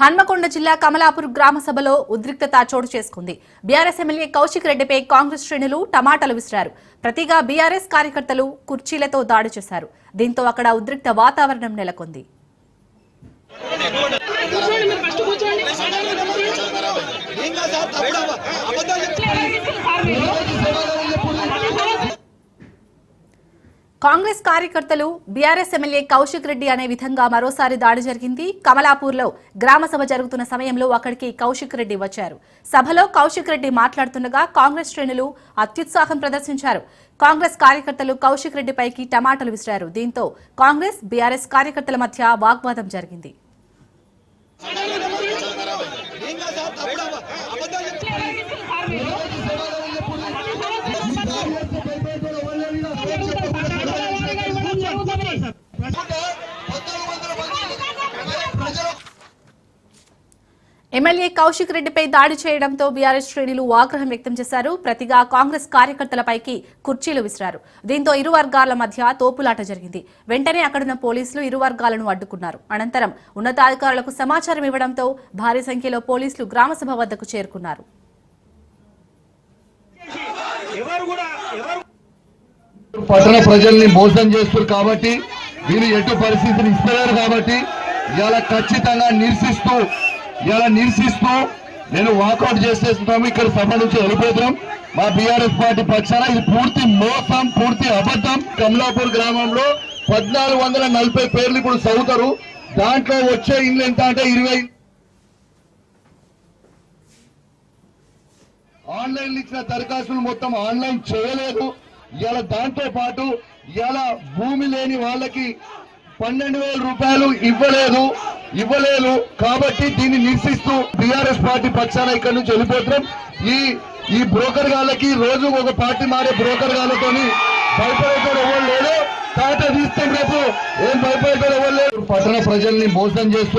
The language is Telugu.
హన్మకొండ జిల్లా కమలాపూర్ గ్రామ సభలో ఉద్రిక్తత చోటు చేసుకుంది. బీఆర్ఎస్ ఎమ్మెల్యే కౌశిక్ రెడ్డిపై కాంగ్రెస్ శ్రేణులు టమాటాలు విసిరారు. ప్రతిగా బీఆర్ఎస్ కార్యకర్తలు కుర్చీలతో దాడి చేశారు. దీంతో అక్కడ ఉద్రిక్త వాతావరణం నెలకొంది. కాంగ్రెస్ కార్యకర్తలు బీఆర్ఎస్ ఎమ్మెల్యే కౌశిక్ రెడ్డి అనే విధంగా మరోసారి దాడి జరిగింది. కమలాపూర్లో గ్రామ సభ జరుగుతున్న సమయంలో అక్కడికి కౌశిక్ రెడ్డి వచ్చారు. సభలో కౌశిక్ రెడ్డి మాట్లాడుతుండగా కాంగ్రెస్ శ్రేణులు అత్యుత్సాహం ప్రదర్శించారు. కాంగ్రెస్ కార్యకర్తలు కౌశిక్ రెడ్డిపైకి టమాటాలు విసిరారు. దీంతో కాంగ్రెస్ బీఆర్ఎస్ కార్యకర్తల మధ్య వాగ్వాదం జరిగింది. ఎమ్మెల్యే కౌశిక్ రెడ్డిపై దాడి చేయడంతో బీఆర్ఎస్ శ్రేణులు ఆగ్రహం వ్యక్తం చేశారు. ప్రతిగా కాంగ్రెస్ కార్యకర్తలపైకి కుర్చీలు విసిరారు. దీంతో ఇరు వర్గాల మధ్య తోపులాట జరిగింది. వెంటనే అక్కడున్న పోలీసులు ఇరు వర్గాలను అడ్డుకున్నారు. అనంతరం ఉన్నతాధికారులకు సమాచారం ఇవ్వడంతో భారీ సంఖ్యలో పోలీసులు గ్రామసభ వద్దకు చేరుకున్నారు. ఎవరు కూడా ఎవరు పట్టణ ప్రజల్ని మోసం చేస్తారు కాబట్టి వీరు ఎటు పరిస్థితిని ఇస్తున్నారు కాబట్టి ఇలా ఖచ్చితంగా నిరసిస్తూ ఇలా నిరసిస్తూ నేను వాకౌట్ చేసేస్తున్నాము ఇక్కడ సభ నుంచి వెళ్ళిపోతున్నాం. మా బీఆర్ఎస్ పార్టీ పక్షాన ఇది పూర్తి మోసం పూర్తి అబద్ధం. కమలాపూర్ గ్రామంలో పద్నాలుగు వందల నలభై పేర్లు ఇప్పుడు చదువుతారు. దాంట్లో వచ్చే ఇల్లు ఎంత అంటే ఇరవై ఆన్లైన్ ఇచ్చిన దరఖాస్తులు మొత్తం ఆన్లైన్ చేయలేదు. ఇలా దాంతో పాటు ఇలా భూమి లేని వాళ్ళకి పన్నెండు వేల రూపాయలు ఇవ్వలేదు ఇవ్వలేదు కాబట్టి దీన్ని నిరసిస్తూ బీఆర్ఎస్ పార్టీ పక్షాన ఇక్కడ నుంచి వెళ్ళిపోతున్నాం. ఈ ఈ బ్రోకర్ గాళ్ళకి రోజు ఒక పార్టీ మారే బ్రోకర్ గాళ్ళతోని భయపడేటోడు ఎవరు లేడు. తాట తీస్తాం రేపు ఏం భయపడేటోడు ఎవరు లేరు పట్టణ ప్రజల్ని మోసం చేస్తూ